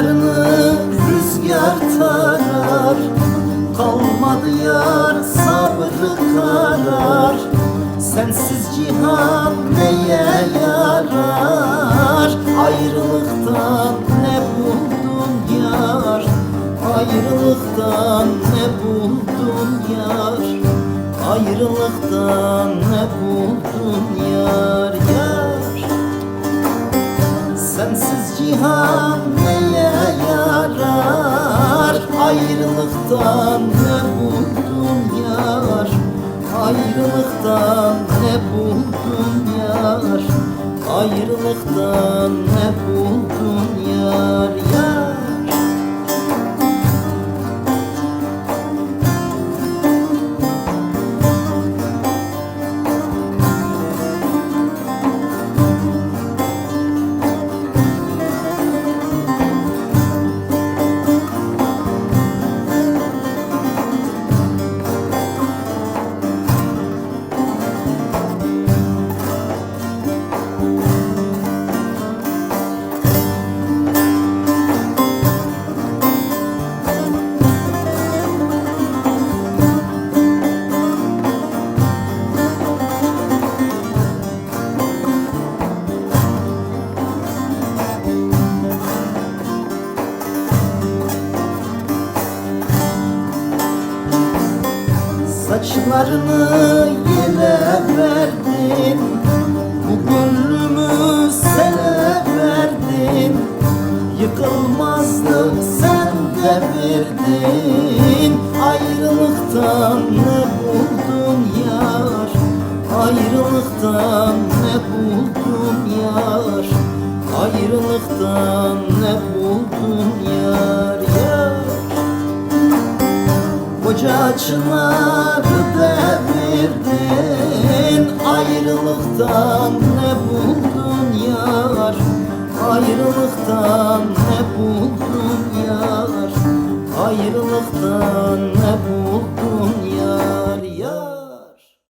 Saçlarını rüzgar tarar. Kalmadı yar sabrı karar. Sensiz cihan neye yarar? Ayrılıktan ne buldun yar? Ayrılıktan ne buldun yar? Ayrılıktan ne buldun yar yar? Sensiz cihan neye Ayrılıktan ne buldun yar? Ayrılıktan ne buldun yar? Ayrılıktan ne buldun yar? yar Saçlarını yele verdin. Bu gönlümü sele verdin. Yıkılmazdı sen de verdin. Ayrılıktan ne buldun yar? Ayrılıktan ne buldun yar? Ayrılıktan ne buldun yar Koca çınarı devirdin. Ayrılıktan ne buldun yar? Ayrılıktan ne buldun yar? Ayrılıktan ne buldun yar